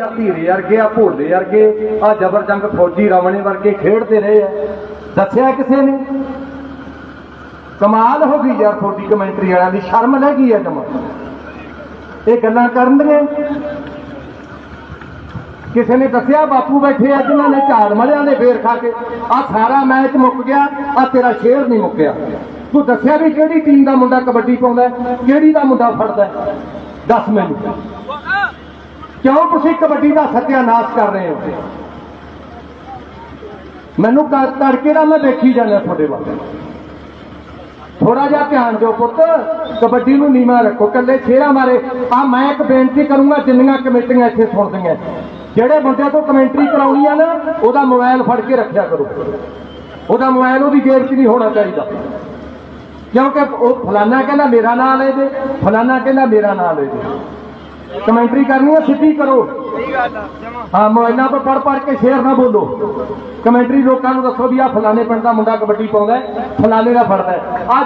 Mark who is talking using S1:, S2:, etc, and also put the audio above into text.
S1: ਆ ਧੀਰੇ ਵਰਗੇ, ਆ ਭੋਲੇ ਵਰਗੇ, ਆ ਜਬਰ ਜੰਗ ਫੌਜੀ ਰਮਣੇ ਵਰਗੇ ਖੇਡਦੇ ਰਹੇ ਆ। ਦੱਸਿਆ ਕਿਸੇ ਨੇ? ਕਮਾਲ ਹੋ ਗਈ ਯਾਰ ਤੁਹਾਡੀ ਕਮੈਂਟਰੀ ਵਾਲਿਆਂ ਦੀ, ਸ਼ਰਮ ਲੈ ਗਈ ਐ ਜਮਾ ਇਹ ਗੱਲਾਂ ਕਰਨਗੇ? ਕਿਸੇ ਨੇ ਦੱਸਿਆ ਬਾਪੂ ਬੈਠੇ ਆ, ਜਿਨ੍ਹਾਂ ਨੇ ਝਾੜ ਮਲਿਆਂ ਦੇ ਫੇਰ ਖਾ ਕੇ, ਆ ਸਾਰਾ ਮੈਚ ਮੁੱਕ ਗਿਆ, ਆ ਤੇਰਾ ਸ਼ੇਰ ਨਹੀਂ ਮੁੱਕਿਆ। ਤੂੰ ਦੱਸਿਆ ਵੀ ਕਿਹੜੀ ਟੀਮ ਦਾ ਮੁੰਡਾ ਕਬੱਡੀ ਪਾਉਂਦਾ ਕਿਹੜੀ ਦਾ ਮੁੰਡਾ ਫੜਦਾ ਹੈ? ਦੱਸ ਮੈਨੂੰ। ਕਿਉਂ ਤੁਸੀਂ ਕਬੱਡੀ ਦਾ ਸਤਿਆਨਾਸ਼ ਕਰ ਰਹੇ ਹੋ? ਮੈਨੂੰ ਤੜਕੇ ਦਾ ਮੈਂ ਦੇਖੀ ਜਾਂਦਾ ਤੁਹਾਡੇ ਵੱਲ। ਥੋੜਾ ਜਿਹਾ ਧਿਆਨ ਦਿਓ ਪੁੱਤ, ਕਬੱਡੀ ਨੂੰ ਨੀਵਾ ਰੱਖੋ ਕੱਲੇ ਛੇਰਾ ਮਾਰੇ। ਆ ਮੈਂ ਇੱਕ ਬੇਨਤੀ ਕਰੂੰਗਾ, ਜਿੰਨੀਆਂ ਕਮੇਟੀਆਂ ਇੱਥੇ ਸੁਣਦੀਆਂ। ਜਿਹੜੇ ਬੰਦਿਆਂ ਤੋਂ ਕਮੈਂਟਰੀ ਕਰਾਉਣੀ ਆ ਨਾ, ਉਹਦਾ ਮੋਬਾਈਲ ਫੜ ਕੇ ਰੱਖਿਆ ਕਰੋ। ਉਹਦਾ ਮੋਬਾਈਲ ਉਹਦੀ ਜੇਬ 'ਚ ਨਹੀਂ ਹੋਣਾ ਚਾਹੀਦਾ। ਕਿਉਂਕਿ ਉਹ ਫਲਾਨਾ ਕਹਿੰਦਾ ਮੇਰਾ ਨਾਂ ਲੈ ਦੇ, ਫਲਾਨਾ ਕਹਿੰਦਾ ਮੇਰਾ ਨਾਂ ਲੈ ਦੇ। ਕਮੈਂਟਰੀ ਕਰਨੀ ਆ ਸਿੱਧੀ ਕਰੋ। ਹਾਂ ਮੋਬਾਈਲਾਂ ਤੋਂ ਪੜ ਪੜ ਕੇ ਸ਼ੇਰ ਨਾ ਬੋਲੋ। ਕਮੈਂਟਰੀ ਲੋਕਾਂ ਨੂੰ ਦੱਸੋ ਵੀ ਆ ਫਲਾਣੇ ਪਿੰਡ ਦਾ ਮੁੰਡਾ ਕਬੱਡੀ ਪਾਉਂਦਾ ਹੈ, ਫਲਾਣੇ ਦਾ ਫੜਦਾ ਹੈ। ਆਹ